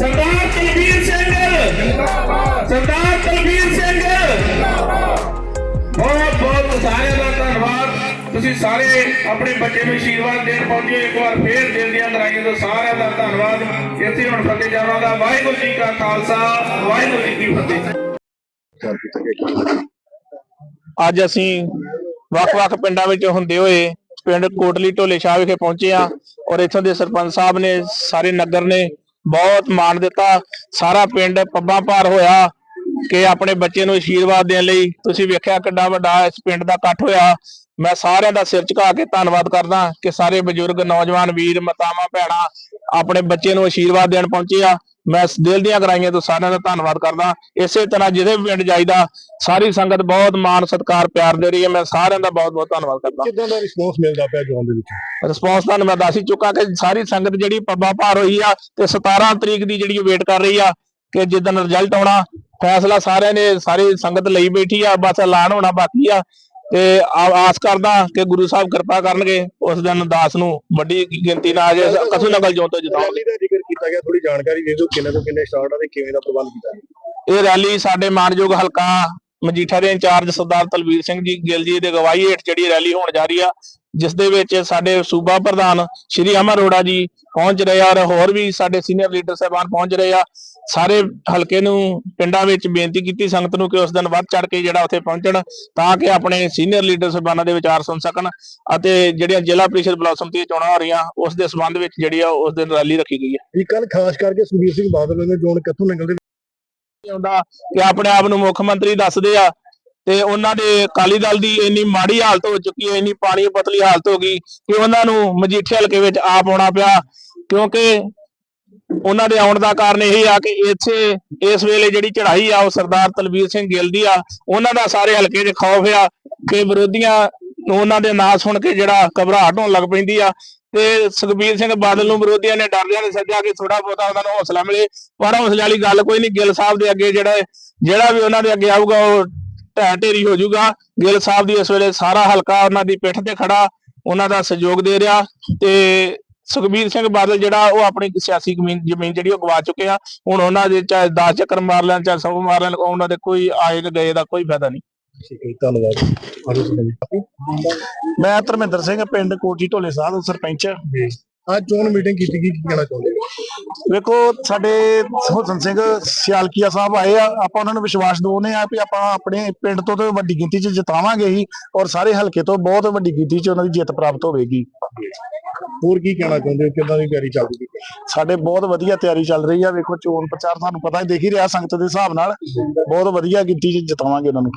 ਸਰਦਾਰ ਤਲਵੀਰ ਸਿੰਘ। ਬਹੁਤ ਬਹੁਤ ਸਾਰਿਆਂ ਦਾ ਧੰਨਵਾਦ। ਤੁਸੀਂ ਸਾਰੇ ਆਪਣੇ ਬੱਚੇ ਨੂੰ ਆਸ਼ੀਰਵਾਦ ਦੇਣ ਪਹੁੰਚੇ। ਇੱਕ ਵਾਰ ਫੇਰ ਦਿਲ ਦੀਆਂ ਗਰਾਈਆਂ ਤੋਂ ਸਾਰਿਆਂ ਦਾ ਧੰਨਵਾਦ। ਇੱਥੇ ਹੁਣ ਫਤਿਹ ਜਾਵਾਂਗਾ ਵਾਹਿਗੁਰੂ ਜੀ ਕਾ ਖਾਲਸਾ, ਵਾਹਿਗੁਰੂ ਜੀ ਕੀ ਫਤਿਹ। ਅੱਜ ਅਸੀਂ ਵੱਖ-ਵੱਖ ਪਿੰਡਾਂ ਵਿੱਚ ਹੁੰਦੇ ਹੋਏ ਪਿੰਡ ਕੋਟਲੀ ਢੋਲੇ ਸ਼ਾਹ ਵਿਖੇ ਪਹੁੰਚੇ ਆ ਔਰ ਇੱਥੋਂ ਦੇ ਸਰਪੰਚ ਸਾਹਿਬ ਨੇ, ਸਾਰੇ ਨਗਰ ਨੇ ਬਹੁਤ ਮਾਣ ਦਿੱਤਾ। ਸਾਰਾ ਪਿੰਡ ਪੱਬਾਂ ਭਾਰ ਹੋਇਆ ਕਿ ਆਪਣੇ ਬੱਚੇ ਨੂੰ ਆਸ਼ੀਰਵਾਦ ਦੇਣ ਲਈ। ਤੁਸੀਂ ਵੇਖਿਆ ਕਿੰਨਾ ਵੱਡਾ ਇਸ ਪਿੰਡ ਦਾ ਇਕੱਠ ਹੋਇਆ। ਮੈਂ ਸਾਰਿਆਂ ਦਾ ਸਿਰ ਝੁਕਾ ਕੇ ਧੰਨਵਾਦ ਕਰਦਾ ਕਿ ਸਾਰੇ ਬਜ਼ੁਰਗ, ਨੌਜਵਾਨ, ਵੀਰ, ਮਾਤਾਵਾਂ, ਭੈਣਾਂ ਆਪਣੇ ਬੱਚੇ ਨੂੰ ਆਸ਼ੀਰਵਾਦ ਦੇਣ ਪਹੁੰਚੇ ਆ। ਮੈਂ ਦਿਲ ਦੀਆਂ ਗਰਾਈਆਂ ਤੋਂ ਸਾਰਿਆਂ ਦਾ ਧੰਨਵਾਦ ਕਰਦਾ। ਇਸੇ ਤਰ੍ਹਾਂ ਜਿਹਦੇ ਵੀ ਪਿੰਡ ਜਾਈਦਾ ਸਾਰੀ ਸੰਗਤ ਬਹੁਤ ਮਾਣ ਸਤਿਕਾਰ ਪਿਆਰ ਦੇ ਰਹੀ ਹੈ। ਮੈਂ ਸਾਰਿਆਂ ਦਾ ਬਹੁਤ ਬਹੁਤ ਧੰਨਵਾਦ ਕਰਦਾ। ਕਿਦਾਂ ਦਾ ਰਿਸਪੌਂਸ ਮਿਲਦਾ ਪਿਆ ਜੋਨ ਦੇ ਵਿੱਚ? ਰਿਸਪੌਂਸ ਤੁਹਾਨੂੰ ਮੈਂ ਦੱਸ ਹੀ ਚੁੱਕਾ ਕਿ ਸਾਰੀ ਸੰਗਤ ਜਿਹੜੀ ਪੱਬਾਂ ਭਾਰ ਹੋਈ ਆ ਤੇ 17 ਤਰੀਕ ਦੀ ਜਿਹੜੀ ਵੇਟ ਕਰ ਰਹੀ ਆ ਕਿ ਜਿੱਦਣ ਰਿਜ਼ਲਟ ਆਉਣਾ ਫੈਸਲਾ ਸਾਰਿਆਂ ਨੇ ਸਾਰੀ ਸੰਗਤ ਲਈ ਬੈਠੀ ਆ ਬਸ ਐਲਾਨ ਹੋਣਾ ਬਾਕੀ ਆ। ਤੇ ਆਸ ਕਰਦਾ ਕਿ ਗੁਰੂ ਸਾਹਿਬ ਕਿਰਪਾ ਕਰਨਗੇ ਉਸ ਦਿਨ ਦਾਸ ਨੂੰ ਵੱਡੀ ਗਿਣਤੀ ਨਾਲ ਜੇ ਕਸੂ ਨਗਲ ਜੋਂ ਤੋਂ ਜਿਤਾਉਣਗੇ ਦਾ ਜ਼ਿਕਰ ਕੀਤਾ ਗਿਆ ਥੋੜੀ ਜਾਣਕਾਰੀ ਦੇ ਦਿਓ ਕਿੰਨੇ ਤੋਂ ਕਿੰਨੇ ਸਟਾਰਟ ਆ ਤੇ ਕਿਵੇਂ ਦਾ ਪ੍ਰਬੰਧ ਕੀਤਾ ਇਹ ਰੈਲੀ ਸਾਡੇ ਮਾਨਯੋਗ ਹਲਕਾ ਮਜੀਠਾ ਦੇ ਇੰਚਾਰਜ ਸਰਦਾਰ ਤਲਵੀਰ ਸਿੰਘ ਜੀ ਗਿੱਲ ਜੀ ਦੇ ਗਵਾਹੀ ਹੇਠ ਜਿਹੜੀ ਰੈਲੀ ਹੋਣ ਜਾ ਰਹੀ ਆ ਜਿਸ ਦੇ ਵਿੱਚ ਸਾਡੇ ਸੂਬਾ ਪ੍ਰਧਾਨ ਸ਼੍ਰੀ ਅਮਰ ਅਰੋੜਾ ਜੀ ਪਹੁੰਚ ਰਹੇ ਆ ਔਰ ਹੋਰ ਵੀ ਸਾਡੇ ਸੀਨੀਅਰ ਲੀਡਰ ਸਾਹਿਬਾਨ ਪਹੁੰਚ ਰਹੇ ਆ। ਸਾਰੇ ਹਲਕੇ ਨੂੰ ਪਿੰਡਾਂ ਵਿੱਚ ਬੇਨਤੀ ਕੀਤੀ ਸੰਗਤ ਨੂੰ ਕਿ ਉਸ ਦਿਨ ਵੱਧ ਚੜ ਕੇ ਜਿਹੜਾ ਉੱਥੇ ਪਹੁੰਚਣ ਤਾਂ ਕਿ ਆਪਣੇ ਸੀਨੀਅਰ ਲੀਡਰ ਸਾਹਿਬਾਨਾਂ ਦੇ ਵਿਚਾਰ ਸੁਣ ਸਕਣ ਅਤੇ ਜਿਹੜੀਆਂ ਜ਼ਿਲ੍ਹਾ ਪ੍ਰੀਸ਼ਦ ਬਲਾਕ ਸਮਿਤੀ ਚੋਣਾਂ ਹੋ ਰਹੀਆਂ ਉਸ ਦੇ ਸੰਬੰਧ ਵਿੱਚ ਜਿਹੜੀ ਆ ਉਸ ਦਿਨ ਰੈਲੀ ਰੱਖੀ ਗਈ ਹੈ। ਇਹ ਕੱਲ ਖਾਸ ਕਰਕੇ ਸੁਖਬੀਰ ਸਿੰਘ ਬਾਦਲ ਨੇ ਜੋਨ ਕਿੱਥੋਂ ਨਿਕਲਦੇ ਆਉਂਦਾ ਕਿ ਆਪਣੇ ਆਪ ਨੂੰ ਮੁੱਖ ਮੰਤਰੀ ਦੱਸਦੇ ਆ ਤੇ ਉਹਨਾਂ ਦੇ ਅਕਾਲੀ ਦਲ ਦੀ ਇੰਨੀ ਮਾੜੀ ਹਾਲਤ ਹੋ ਚੁੱਕੀ ਹੈ, ਇੰਨੀ ਪਾਣੀ ਪਤਲੀ ਹਾਲਤ ਹੋ ਗਈ ਕਿ ਉਹਨਾਂ ਨੂੰ ਮਜੀਠੇ ਹਲਕੇ ਵਿੱਚ ਆਪ ਆਉਣਾ ਪਿਆ, ਕਿਉਂਕਿ ਉਹਨਾਂ ਦੇ ਆਉਣ ਦਾ ਕਾਰਨ ਇਹ ਆ ਕਿ ਇੱਥੇ ਇਸ ਵੇਲੇ ਜਿਹੜੀ ਚੜ੍ਹਾਈ ਆ, ਉਹ ਸਰਦਾਰ ਤਲਵੀਰ ਸਿੰਘ ਗਿੱਲ ਦੀ ਆ, ਉਹਨਾਂ ਦਾ ਸਾਰੇ ਹਲਕੇ 'ਚ ਖੌਫ ਆ ਕਿ ਵਿਰੋਧੀਆਂ ਨੂੰ ਉਹਨਾਂ ਦੇ ਨਾਂ ਸੁਣ ਕੇ ਜਿਹੜਾ ਘਬਰਾਹਟ ਹੋਣ ਲੱਗ ਪੈਂਦੀ ਆ ਤੇ ਸੁਖਬੀਰ ਸਿੰਘ ਬਾਦਲ ਨੂੰ ਵਿਰੋਧੀਆਂ ਨੇ ਡਰਦਿਆਂ ਨੇ ਸੱਦਿਆ ਕਿ ਥੋੜਾ ਬਹੁਤਾ ਉਹਨਾਂ ਨੂੰ ਹੌਸਲਾ ਮਿਲੇ, ਪਰ ਹੌਸਲੇ ਵਾਲੀ ਗੱਲ ਕੋਈ ਨਹੀਂ, ਗਿੱਲ ਸਾਹਿਬ ਦੇ ਅੱਗੇ ਜਿਹੜਾ ਜਿਹੜਾ ਵੀ ਉਹਨਾਂ ਦੇ ਅੱਗੇ ਆਊਗਾ, ਉਹ ਢਹਿ ਢੇਰੀ ਹੋ ਜਾਊਗਾ। ਗਿੱਲ ਸਾਹਿਬ ਦੀ ਇਸ ਵੇਲੇ ਸਾਰਾ ਹਲਕਾ ਉਹਨਾਂ ਦੀ ਪਿੱਠ ਤੇ ਖੜਾ ਉਹਨਾਂ ਦਾ ਸਹਿਯੋਗ ਦੇ ਰਿਹਾ ਤੇ ਸੁਖਬੀਰ ਸਿੰਘ ਬਾਦਲ ਜਿਹੜਾ ਉਹ ਆਪਣੀ ਸਿਆਸੀ ਜ਼ਮੀਨ ਜ਼ਮੀਨ ਜਿਹੜੀ ਉਹ ਗਵਾ ਚੁੱਕੇ ਆ। ਹੁਣ ਉਹਨਾਂ ਦੇ ਚਾਹੇ 10 ਚੱਕਰ ਮਾਰ ਲੈਣ ਚਾਹੇ 100 ਮਾਰ ਲੈਣ ਉਹਨਾਂ ਦੇ ਕੋਈ ਆਏ ਤੇ ਗਏ ਦਾ ਕੋਈ ਫਾਇਦਾ ਨਹੀਂ। ਠੀਕ ਹੈ ਧੰਨਵਾਦ। ਮੈਂ ਧਰਮਿੰਦਰ ਸਿੰਘ ਪਿੰਡ ਕੋਟੀ ਢੋਲੇ ਸਾਹਿਬ ਦਾ ਸਰਪੰਚ ਅੱਜ ਜੋਨ ਮੀਟਿੰਗ ਕੀਤੀ ਗਈ ਕੀ ਕਹਿਣਾ ਚਾਹੁੰਦੇ ਹੋ ਵੇਖੋ ਸਾਡੇ ਹੁਸਨ ਸਿੰਘ ਸਿਆਲਕੀਆ ਸਾਹਿਬ ਆਏ ਆ ਆਪਾਂ ਉਹਨਾਂ ਨੂੰ ਵਿਸ਼ਵਾਸ ਦਵਾਉਂਦੇ ਆ ਵੀ ਆਪਾਂ ਆਪਣੇ ਪਿੰਡ ਤੋਂ ਤਾਂ ਵੱਡੀ ਗਿਣਤੀ 'ਚ ਜਿਤਾਵਾਂਗੇ ਹੀ ਔਰ ਸਾਰੇ ਹਲਕੇ ਤੋਂ ਬਹੁਤ ਵੱਡੀ ਗਿਣਤੀ 'ਚ ਉਹਨਾਂ ਦੀ ਜਿੱਤ ਪ੍ਰਾਪਤ ਹੋਵੇਗੀ। ਹੋਰ ਕੀ ਕਹਿਣਾ ਚਾਹੁੰਦੇ ਹੋ? ਕਿੱਦਾਂ ਦੀ ਤਿਆਰੀ ਚੱਲਦੀ ਹੈ? ਸਾਡੇ ਬਹੁਤ ਵਧੀਆ ਤਿਆਰੀ ਚੱਲ ਰਹੀ ਆ। ਵੇਖੋ ਚੋਣ ਪ੍ਰਚਾਰ ਤੁਹਾਨੂੰ ਪਤਾ ਹੀ ਦੇਖ ਹੀ ਰਿਹਾ ਸੰਗਤ ਦੇ ਹਿਸਾਬ ਨਾਲ। ਬਹੁਤ ਵਧੀਆ ਗਿਣਤੀ 'ਚ ਜਿਤਾਵਾਂਗੇ ਉਹਨਾਂ ਨੂੰ।